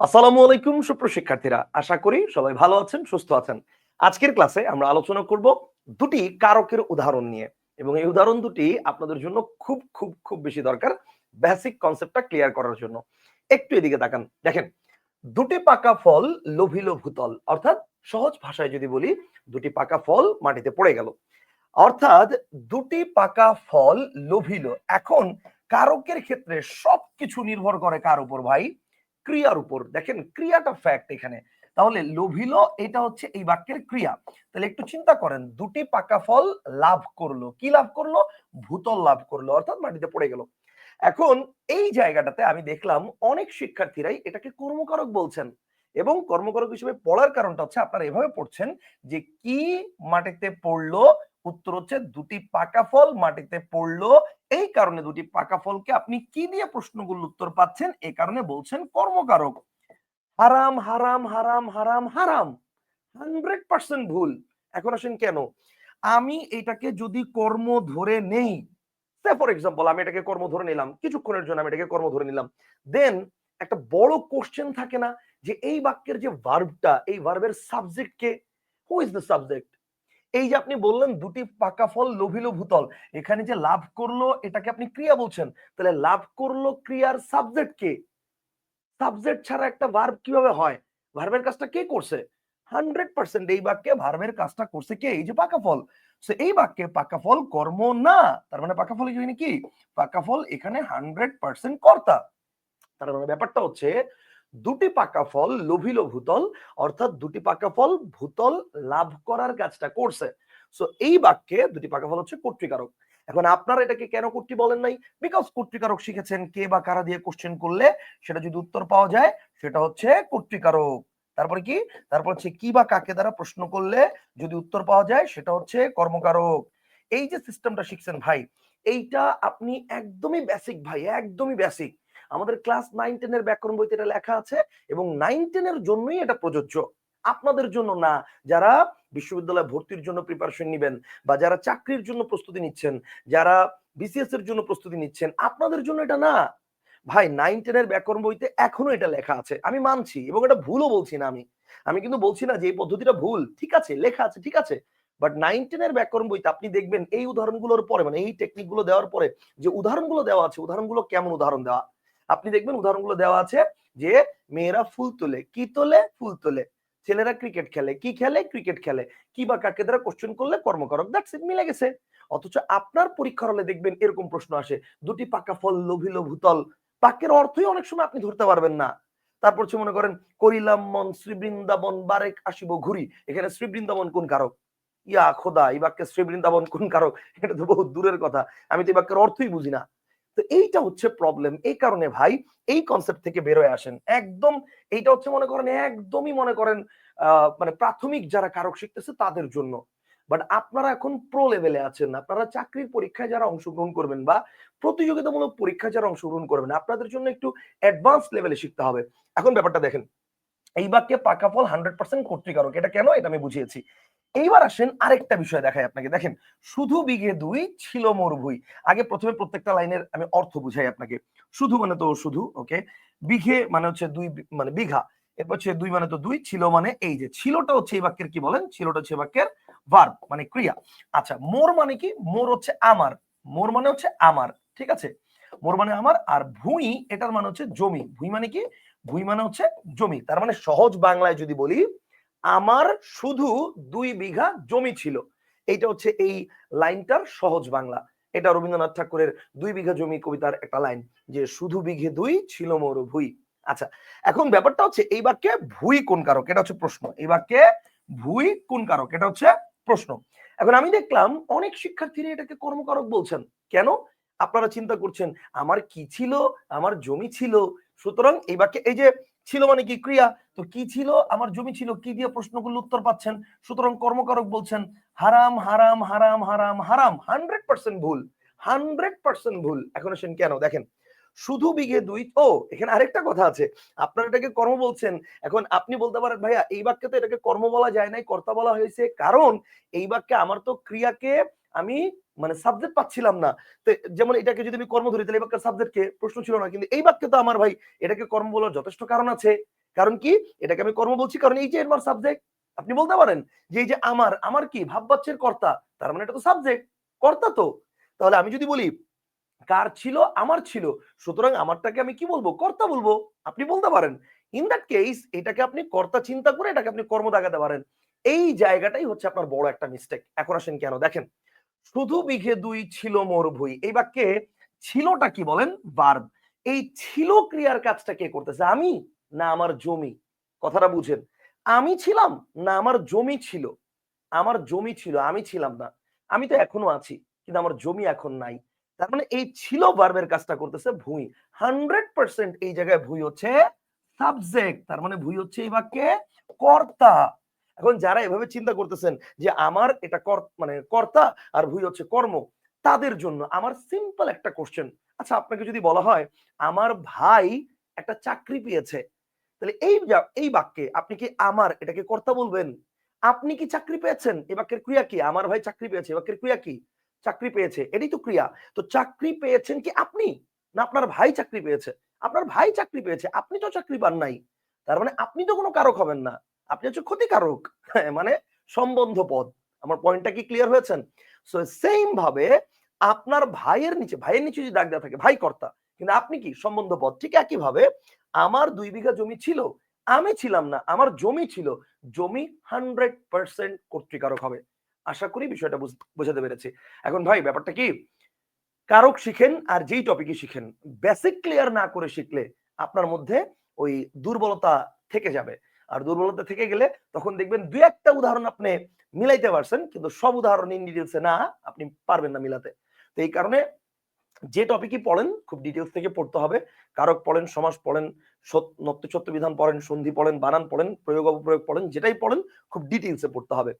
আসসালামু আলাইকুম সুপ্রশিক্ষার্থীরা আশা করি সবাই ভালো আছেন, সুস্থ আছেন। আজকের ক্লাসে আমরা আলোচনা করব দুটি কারকের উদাহরণ নিয়ে। এবং এই উদাহরণ দুটি আপনাদের জন্য খুব খুব খুব বেশি দরকার বেসিক কনসেপ্টটা ক্লিয়ার করার জন্য। একটু এদিকে তাকান। দেখেন, দুটি পাকা ফল লোভিল ভূতল অর্থাৎ সহজ ভাষায় যদি বলি, দুটি পাকা ফল মাটিতে পড়ে গেল। অর্থাৎ দুটি পাকা ফল লোভিল এখন কারকের ক্ষেত্রে সবকিছু নির্ভর করে কার উপর ভাই? ক্রিয়ার উপর। দেখেন, ক্রিয়াটা ফ্যাক্ট এখানে। তাহলে লোভিল, এটা হচ্ছে এই বাক্যের ক্রিয়া। তাহলে একটু চিন্তা করেন, দুটি পাকা ফল লাভ করল। কি লাভ করল? ভূতল লাভ করল, অর্থাৎ মাটিতে পড়ে গেল। এখন এই জায়গাটাতে আমি দেখলাম অনেক শিক্ষার্থীরাই এটাকে কর্মকারক বলছেন। এবং কর্মকারক হিসেবে পড়ার কারণটা হচ্ছে আপনারা এভাবে পড়ছেন যে কি মাটিতে পড়ল উত্তর হচ্ছে দুটি পাকা ফল মাটিতে পড়ল। এই কারণে দুটি পাকা ফলকে আপনি কি দিয়ে প্রশ্নগুলোর উত্তর পাচ্ছেন? এই কারণে বলছেন কর্মকারক। হারাম হারাম হারাম হারাম হারাম। হান্ড্রেড পার্সেন্ট ভুল। এখন আসেন কেন? আমি এটাকে যদি কর্ম ধরে নেই ফর এক্সাম্পল আমি এটাকে কর্ম ধরে নিলাম, কিছুক্ষণের জন্য আমি এটাকে কর্ম ধরে নিলাম। দেন একটা বড় কোশ্চেন থাকে না যে এই বাক্যের যে ভার্বটা এই ভার্বের সাবজেক্ট কে হু ইজ দ্য সাবজেক্ট এই যে আপনি বললেন দুটি পাকা ফল লোভিল ভূতল এখানে যে লাভ করল এটাকে আপনি ক্রিয়া বলছেন, তাহলে লাভ করল ক্রিয়ার সাবজেক্ট কে? সাবজেক্ট ছাড়া একটা ভার্ব কীভাবে হয়? ভার্বের কাজটা কে করছে? হান্ড্রেড পার্সেন্ট এই বাক্যে ভার্বের কাজটা করছে কে? এই যে পাকা ফল। সো এই বাক্যে পাকা ফল কর্ম না, তার মানে পাকা ফল এখানে কি? পাকা ফল এখানে হান্ড্রেড পার্সেন্ট কর্তা। তার মানে ব্যাপারটা হচ্ছে দুটি পাকা ফল লোভিল ভূতল, অর্থাৎ দুটি পাকা ফল ভূতল লাভ করার কাজটা করছে। সো এই বাক্যে দুটি পাকা ফল হচ্ছে কর্তৃকারক এখন আপনারা এটাকে কেন কর্তৃ বলেন নাই? বিকজ কর্তৃকারক শিখেছেন কে বা কারা দিয়ে কোশ্চেন করলে সেটা যদি উত্তর পাওয়া যায়, সেটা হচ্ছে কর্তৃকারক তারপরে কি? তারপর হচ্ছে কি বা কাকে দ্বারা প্রশ্ন করলে যদি উত্তর পাওয়া যায়, সেটা হচ্ছে কর্মকারক। এই যে সিস্টেমটা শিখছেন ভাই, এইটা আপনি একদমই বেসিক ভাই, একদমই বেসিক আমাদের ক্লাস নাইন টেনের ব্যাকরণ বইতে এটা লেখা আছে এবং নাইন টেনের জন্যই এটা প্রযোজ্য। আপনাদের জন্য না, যারা বিশ্ববিদ্যালয়ে ভর্তির জন্য প্রিপারেশন নেবেন বা যারা চাকরির জন্য প্রস্তুতি নিচ্ছেন, যারা বিসিএস এর জন্য প্রস্তুতি নিচ্ছেন, আপনাদের জন্য এটা না। ভাই নাইন টেনের ব্যাকরণ বইতে এখনও এটা লেখা আছে। আমি মানছি এবং এটা ভুলও বলছি না আমি। আমি কিন্তু বলছি না যে এই পদ্ধতিটা ভুল। ঠিক আছে, লেখা আছে, ঠিক আছে। বাট নাইন টেনের ব্যাকরণ বইতে আপনি দেখবেন এই উদাহরণগুলোর পরে মানে এই টেকনিকগুলো দেওয়ার পরে, যে উদাহরণগুলো দেওয়া আছে, উদাহরণগুলো কেমন উদাহরণ দেওয়া? আপনি দেখবেন উদাহরণগুলো দেওয়া আছে যে মেয়েরা ফুল তোলে। কি তোলে? ফুল তোলে। ছেলেরা ক্রিকেট খেলে। কি খেলে? ক্রিকেট খেলে। কি বা কাকে দ্বারা কোশ্চেন করলে? কর্মকারক দ্যাটস ইট মিলে গেছে। অথচ আপনার পরীক্ষার হলে দেখবেন এরকম প্রশ্ন আসে। দুটি পাকা ফল লোভিল ভূতল বাক্যের অর্থই অনেক সময় আপনি ধরতে পারবেন না। তারপর হচ্ছে মনে করেন, করিলাম মন শ্রী বৃন্দাবন বারেক আসিব ঘুরি। এখানে শ্রী বৃন্দাবন কোন কারক? ইয়া খোদা, এই বাক্যে শ্রী বৃন্দাবন কোন কারক? এটা তো বহু দূরের কথা। আমি তো এই বাক্যের অর্থই বুঝি না। তো এইটা হচ্ছে প্রবলেম এই কারণে ভাই, এই কনসেপ্ট থেকে বেরোয় আসেন। একদম এইটা হচ্ছে মনে করেন, একদমই মনে করেন মানে প্রাথমিক যারা কারক শিখতেছে তাদের জন্য। বাট আপনারা এখন প্রো লেভেলে আছেন, আপনারা চাকরির পরীক্ষায় যারা অংশগ্রহণ করবেন বা প্রতিযোগিতামূলক পরীক্ষায় যারা অংশগ্রহণ করবেন, আপনাদের জন্য একটু অ্যাডভান্স লেভেলে শিখতে হবে। এখন ব্যাপারটা দেখেন, এই বাক্যে পাকা ফল হান্ড্রেড পার্সেন্ট কর্তৃকারক, এটা কেন? এটা আমি বুঝিয়েছি। এইবার আসেন আরেকটা বিষয় দেখাই আপনাকে। দেখেন, শুধু বিঘে দুই ছিল মরুভুই আগে প্রথমে প্রত্যেকটা লাইনের আমি অর্থ বুঝাই আপনাকে। শুধু মানে তো শুধু, ওকে? বিঘে মানে হচ্ছে দুই মানে বিঘা। এরপর হচ্ছে দুই মানে তো দুই, ছিল মানে এই যে। ছিলটা হচ্ছে এই বাক্যের কি বলেন? ছিলটা হচ্ছে বাক্যের ভার্ব মানে ক্রিয়া। আচ্ছা মোর মানে কি? মোর হচ্ছে আমার। মোর মানে হচ্ছে আমার, ঠিক আছে? মোর মানে আমার, আর ভুঁই, এটার মানে হচ্ছে জমি। ভুঁই মানে কি? ভুঁই মানে হচ্ছে জমি। তার মানে সহজ বাংলায় যদি বলি আমার শুধু দুই বিঘা জমি ছিল। এইটা হচ্ছে এই লাইনটার সহজ বাংলা। এটা রবীন্দ্রনাথ ঠাকুরের দুই বিঘা জমি কবিতার একটা লাইন যে, শুধু বিঘে দুই ছিল মোর ভুই। আচ্ছা এখন ব্যাপারটা হচ্ছে এই বাক্যে ভুই কোন কারক? এটা হচ্ছে প্রশ্ন। এই বাক্যে ভুই কোন কারক? এটা হচ্ছে প্রশ্ন। এখন আমি দেখলাম অনেক শিক্ষার্থীরা এটাকে কর্মকারক বলছেন। কেন? আপনারা চিন্তা করছেন, আমার কি ছিল? আমার জমি ছিল? সুতরাং এই বাক্যে এই যে, ছিল মানে কি? ক্রিয়া। তো কি ছিল? আমার জমি ছিল, কি দিয়ে প্রশ্নগুলো উত্তর পাচ্ছেন? সুতরাং কর্মকারক বলছেন, হারাম হারাম হারাম হারাম হারাম হান্ড্রেড পার্সেন্ট ভুল হান্ড্রেড পার্সেন্ট ভুল। এখন আসেন কেন? দেখেন, শুধু বিঘে দুই, ও, এখানে আরেকটা কথা আছে। আপনারা এটাকে কর্ম বলছেন। এখন আপনি বলতে পারেন, ভাইয়া, এই বাক্যে তো এটাকে কর্ম বলা যায় নাই, কর্তা বলা হয়েছে। কারণ এই বাক্যে আমার তো ক্রিয়াকে আমি মানে সাবজেক্ট পাচ্ছিলাম না। তো, যেমন এটাকে যদি আমি কর্ম ধরি, তাহলে এই বাক্যের সাবজেক্ট কে? প্রশ্ন ছিল না। কিন্তু এই বাক্যে তো আমার ভাই, এটাকে কর্ম বলার যথেষ্ট কারণ আছে। কারণ কি? এটাকে আমি কর্ম বলছি, কারণ এই যে আমার সাবজেক্ট আপনি বলতে পারেন যে এই যে আমার আমার কি? ভাববাচ্যের কর্তা, তার মানে এটা তো সাবজেক্ট কর্তা তো। তাহলে আমি যদি বলি, কার ছিল? আমার ছিল। সুতরাং আমারটাকে আমি কি বলব? কর্তা বলব। আপনি বলতে পারেন। ইন দ্যাট কেস এটাকে আপনি কর্তা চিন্তা করে এটাকে আপনি কর্ম দেখাতে পারেন। এই জায়গাটাই হচ্ছে আপনার বড় একটা মিস্টেক এখন আসেন কেন? দেখেন, শুধু বিঘে দুই ছিল মোর ভুই। এই বাক্যে ছিলটা কি বলেন? বার্ব এই ছিল ক্রিয়ার কাজটা কে করতেছে? আমি। না আমার জমি। কথাটা বুঝেন। আমি ছিলাম, না আমার জমি ছিল। আমার জমি ছিল, আমি ছিলাম না। আমি তো এখনও আছি, কিন্তু আমার জমি এখন নাই। তার মানে এই ছিল বার্বের কাজটা করতেছে ভুঁই। হান্ড্রেড পার্সেন্ট এই জায়গায় ভুঁই হচ্ছে সাবজেক্ট তার মানে ভুঁই হচ্ছে এই বাক্যে কর্তা। এখন যারা এভাবে চিন্তা করতেছেন যে আমার এটা মানে কর্তা আর ভুঁই হচ্ছে কর্ম, তাদের জন্য আমার সিম্পল একটা কোশ্চেন আচ্ছা আপনাকে যদি বলা হয়, আমার ভাই একটা চাকরি পেয়েছে তাহলে এই এই বাক্যে আপনি কি আমার এটাকে কর্তা বলবেন? আপনি কি চাকরি পেয়েছেন? এই বাক্যের ক্রিয়া কি? আমার ভাই চাকরি পেয়েছে এই বাক্যের ক্রিয়া কি? চাকরি পেয়েছে, এটাই তো ক্রিয়া। তো চাকরি পেয়েছেন কি আপনি? না আপনার ভাই চাকরি পেয়েছে? আপনার ভাই চাকরি পেয়েছে, আপনি তো চাকরি পান নাই। তার মানে আপনি তো কোনো কারক হবেন না। আপনি হচ্ছে ক্ষতিকারক মানে সম্বন্ধ পদ। আমার পয়েন্টটা কি ক্লিয়ার হয়েছেন সো সেম ভাবে আপনার ভাইয়ের নিচে ভাইয়ের নিচে যদি দাগ দেওয়া থাকে, ভাই কর্তা, কিন্তু আপনি কি সম্বন্ধ পদ? ঠিক একই ভাবে আমার দুই বিঘা জমি ছিল, আমি ছিলাম না, আমার জমি ছিল। জমি হান্ড্রেড পার্সেন্ট কর্তৃকারক হবে। আশা করি বিষয়টা বোঝাতে পেরেছি। এখন ভাই, ব্যাপারটা কি? কারক শিখেন আর যেই টপিকই শিখেন বেসিক ক্লিয়ার না করে শিখলে আপনার মধ্যে ওই দুর্বলতা থেকে যাবে। আর দুর্বলতা থেকে গেলে তখন দেখবেন দুই একটা উদাহরণ আপনি মিলাইতে পারছেন, কিন্তু সব উদাহরণ ইন ডিটেলসে না, আপনি পারবেন না মিলাতে। তো এই কারণে যে টপিকই পড়েন, খুব ডিটেলস থেকে পড়তে হবে। কারক পড়েন, সমাস পড়েন নত্য সত্য বিধান পড়েন, সন্ধি পড়েন, বানান পড়েন প্রয়োগ অপপ্রয়োগ পড়েন, যেটাই পড়েন, খুব ডিটেলসে পড়তে হবে।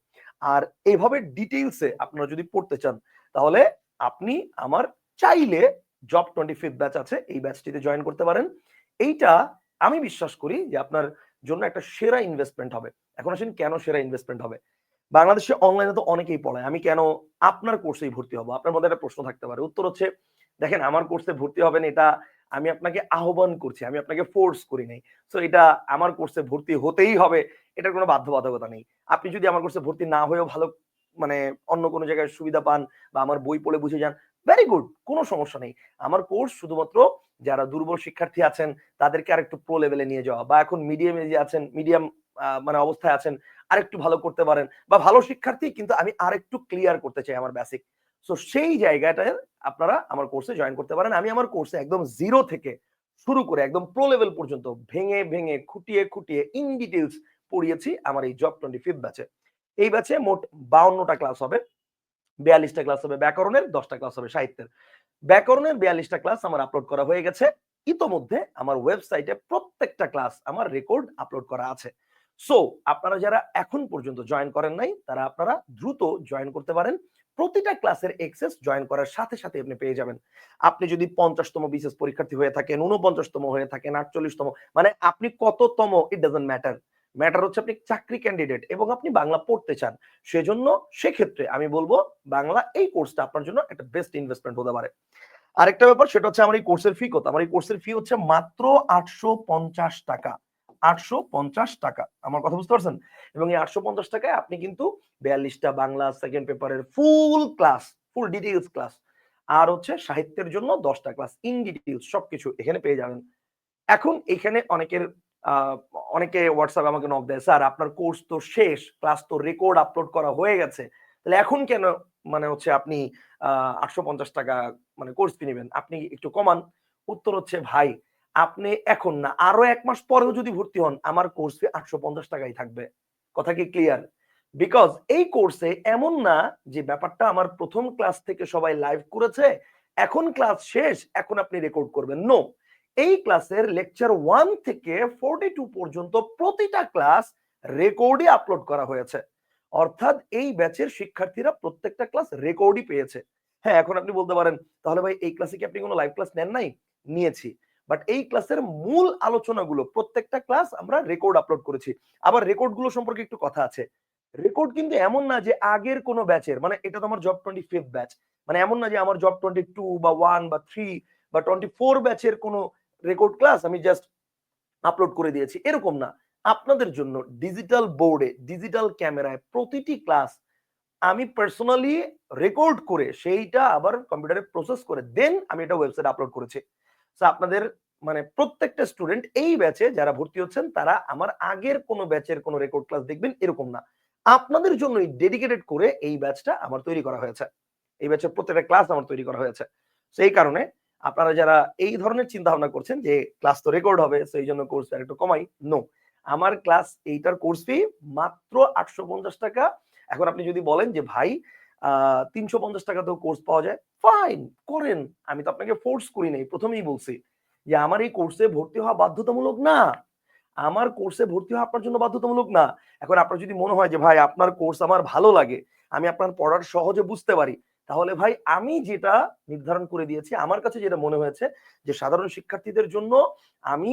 আর এইভাবে ডিটেলসে আপনারা যদি পড়তে চান, তাহলে আপনি আমার চাইলে জব টোয়েন্টি ফিফথ ব্যাচ আছে, এই ব্যাচটিতে জয়েন করতে পারেন। এইটা আমি বিশ্বাস করি যে আপনার জন্য একটা সেরা ইনভেস্টমেন্ট হবে। এখন আসেন, কেন সেরা ইনভেস্টমেন্ট হবে? বাংলাদেশে অনলাইনে তো অনেকেই পড়ায়। আমি কেন আপনার কোর্সেই ভর্তি হব? আপনার মধ্যে একটা প্রশ্ন থাকতে পারে। উত্তর হচ্ছে দেখেন, আমার কোর্সে ভর্তি হবেন এটা আমি আপনাকে আহ্বান করছি, আমি আপনাকে ফোর্স করি নাই। সো এটা আমার কোর্সে ভর্তি হতেই হবে, এটার কোনো বাধ্যবাধকতা নেই। আপনি যদি আমার কোর্সে ভর্তি না হয়েও ভালো মানে অন্য কোনো জায়গায় সুবিধা পান বা আমার বই পড়ে বুঝে যান ভেরি গুড কোনো সমস্যা নেই। আমার কোর্স শুধুমাত্র যারা দুর্বল শিক্ষার্থী আছেন, তাদেরকে আরেকটু প্রো লেভেলে নিয়ে যাওয়া বা এখন মিডিয়াম যে আছেন মিডিয়াম মানে অবস্থায় আছেন, আরেকটু ভালো করতে পারেন। বা ভালো শিক্ষার্থী, কিন্তু আমি আরেকটু ক্লিয়ার করতে চাই আমার বেসিক সো সেই জায়গাটায় আপনারা আমার কোর্সে জয়েন করতে পারেন। আমি আমার কোর্সে একদম জিরো থেকে শুরু করে একদম প্রো লেভেল পর্যন্ত ভেঙে ভেঙে, খুঁটিয়ে খুঁটিয়ে ইন ডিটেলস পড়িয়েছি আমার এই জব টোয়েন্টি ফিফথ ব্যাচে এই ব্যাচে মোট বাউন্নটা ক্লাস হবে, বিয়াল্লিশটা ক্লাস হবে ব্যাকরণের, দশটা ক্লাস হবে সাহিত্যের। ব্যাকরণের বিয়াল্লিশটা ক্লাস আমার আপলোড করা হয়ে গেছে। ইতোমধ্যে আমার ওয়েবসাইটে প্রত্যেকটা ক্লাস আমার রেকর্ড আপলোড করা আছে। সো আপনারা যারা এখন পর্যন্ত জয়েন করেন নাই, তারা আপনারা দ্রুত জয়েন করতে পারেন। প্রতিটা ক্লাসের এক্সেস জয়েন করার সাথে সাথে আপনি পেয়ে যাবেন। আপনি যদি পঞ্চাশতম বিশেষ পরীক্ষার্থী হয়ে থাকেন উনপঞ্চাশতম হয়ে থাকেন, আটচল্লিশতম মানে আপনি কততম ইট ডাজন্ট ম্যাটার ম্যাটার হচ্ছে আপনি চাকরি ক্যান্ডিডেট এবং আপনি বাংলা পড়তে চান। সেজন্য সেক্ষেত্রে আমি বলব, বাংলা এই কোর্সটা আপনার জন্য একটা বেস্ট ইনভেস্টমেন্ট হতে পারে। আরেকটা ব্যাপার, সেটা হচ্ছে আমার এই কোর্সের ফি কত? আমার এই কোর্সের ফি হচ্ছে মাত্র আটশো পঞ্চাশ টাকা। আটশো পঞ্চাশ টাকা। আমার কথা বুঝতে পারছেন? এবং এই আটশো পঞ্চাশ টাকায় আপনি কিন্তু বিয়াল্লিশটা বাংলা সেকেন্ড পেপারের full class full details class আর হচ্ছে সাহিত্যের জন্য দশটা ক্লাস ইন ডিটেলস সবকিছু এখানে পেয়ে যাবেন। এখন এখানে অনেকের অনেকে হোয়াটসঅ্যাপ আমাকে নক দেয়, স্যার, আপনার কোর্স তো শেষ ক্লাস তো রেকর্ড আপলোড করা হয়ে গেছে। তাহলে এখন কেন মানে হচ্ছে আপনি আটশো পঞ্চাশ টাকা মানে কোর্স ফি নেবেন? আপনি একটু কমান। উত্তর হচ্ছে, ভাই আপনি এখন না, আরও এক মাস পরেও যদি ভর্তি হন, আমার কোর্স ফি আটশো পঞ্চাশ টাকাই থাকবে। কথা কি ক্লিয়ার বিকজ এই কোর্সে এমন না যে ব্যাপারটা আমার প্রথম ক্লাস থেকে সবাই লাইভ করেছে, এখন ক্লাস শেষ, এখন আপনি রেকর্ড করবেন। নো এই ক্লাসের লেকচার ওয়ান থেকে ফোরটি টু পর্যন্ত প্রতিটা ক্লাস রেকর্ডে আপলোড করা হয়েছে। অর্থাৎ এই ব্যাচের শিক্ষার্থীরা প্রত্যেকটা ক্লাস রেকর্ডই পেয়েছে। হ্যাঁ এখন আপনি বলতে পারেন, তাহলে ভাই, এই ক্লাসে কি আপনি কোনো লাইভ ক্লাস নেন নাই? নিয়েছি। বাট এই ক্লাসের মূল আলোচনাগুলো, প্রত্যেকটা ক্লাস আমরা রেকর্ড আপলোড করেছি। আবার রেকর্ডগুলো সম্পর্কে একটু কথা আছে। রেকর্ড কিন্তু এমন না যে আগের কোনো ব্যাচের মানে এটা তো আমার জব টোয়েন্টি ফিফথ ব্যাচ মানে এমন না যে আমার জব টোয়েন্টি টু বা ওয়ান বা থ্রি বা টোয়েন্টি ফোর ব্যাচের কোনো রেকর্ড ক্লাস আমি জাস্ট আপলোড করে দিয়েছি। এরকম না। আপনাদের জন্য ডিজিটাল বোর্ডে ডিজিটাল ক্যামেরায় প্রতিটি ক্লাস আমি পার্সোনালি রেকর্ড করে, সেইটা আবার কম্পিউটারে প্রসেস করে দেন আমি এটা ওয়েবসাইট আপলোড করেছি। আপনাদের মানে প্রত্যেকটা স্টুডেন্ট এই ব্যাচে যারা ভর্তি হচ্ছেন, তারা আমার আগের কোনো ব্যাচের কোনো রেকর্ড ক্লাস দেখবেন এরকম না। আপনাদের জন্যই ডেডিকেটেড করে এই ব্যাচটা আমার তৈরি করা হয়েছে। এই ব্যাচের প্রত্যেকটা ক্লাস আমার তৈরি করা হয়েছে। সেই কারণে আপনারা যারা এই ধরনের চিন্তা ভাবনা করছেন যে ক্লাস তো রেকর্ড হবে, সেই জন্য কোর্স একটু কমাই নো আমার ক্লাস এইটার কোর্স ফি মাত্র আটশো পঞ্চাশ টাকা। এখন আপনি যদি বলেন যে, ভাই আহ তিনশো পঞ্চাশ টাকা টাকাতেও কোর্স পাওয়া যায়। ফাইন করেন। আমি তো আপনাকে ফোর্স করি নাই, প্রথমেই বলছি। যে আমার এই কোর্সে ভর্তি হওয়া বাধ্যতামূলক না। আমার কোর্সে ভর্তি হওয়া আপনার জন্য বাধ্যতামূলক না। এখন আপনার যদি মনে হয় যে, ভাই, আপনার কোর্স আমার ভালো লাগে, আমি আপনার পড়ার সহজে বুঝতে পারি। তাহলে ভাই, আমি যেটা নির্ধারণ করে দিয়েছি, আমার কাছে যেটা মনে হয়েছে যে, সাধারণ শিক্ষার্থীদের জন্য আমি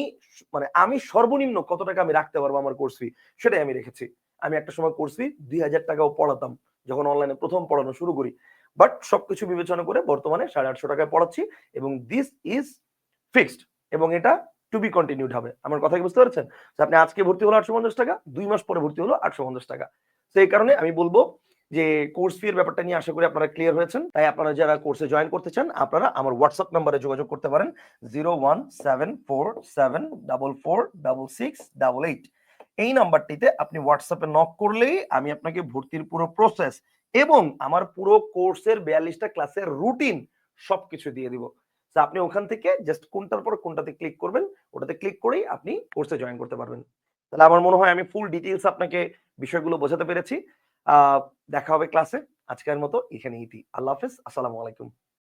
মানে আমি সর্বনিম্ন কত টাকা আমি রাখতে পারব আমার কোর্স ফি সেটাই আমি রেখেছি। আমি একটা সময় কোর্স ফি দুই হাজার টাকাও পড়াতাম, যখন অনলাইনে প্রথম পড়ানো শুরু করি। বাট সবকিছু বিবেচনা করে বর্তমানে সাড়ে আটশো টাকায় পড়াচ্ছি এবং দিস ইজ ফিক্সড এবং এটা টু বি কন্টিনিউড হবে। আমার কথা কি বুঝতে পারছেন? আপনি আজকে ভর্তি হলো আটশো পঞ্চাশ টাকা, দুই মাস পরে ভর্তি হলো আটশো পঞ্চাশ টাকা। সেই কারণে আমি বলব যে কোর্স ফি এর ব্যাপারটা নিয়ে আশা করি আপনারা ক্লিয়ার হয়েছেন। তাই আপনারা যারা কোর্সে জয়েন করতে চান, আপনারা আমার হোয়াটসঅ্যাপ নাম্বারে যোগাযোগ করতে পারেন zero one seven four seven double four double six double eight এই নাম্বারটিতে আপনি হোয়াটসঅ্যাপে নক করলেই আমি আপনাকে ভর্তির পুরো প্রসেস এবং আমার পুরো কোর্সের বিয়াল্লিশটা ক্লাসের রুটিন সবকিছু দিয়ে দিব। আপনি ওখান থেকে জাস্ট কোনটার পর কোনটাতে ক্লিক করবেন, ওটাতে ক্লিক করেই আপনি কোর্সে জয়েন করতে পারবেন। তাহলে আমার মনে হয় আমি ফুল ডিটেলস আপনাকে বিষয়গুলো বোঝাতে পেরেছি। দেখা হবে ক্লাসে আজকের মতো এখানে ইতি আল্লাহ হাফিজ। আসসালামু আলাইকুম।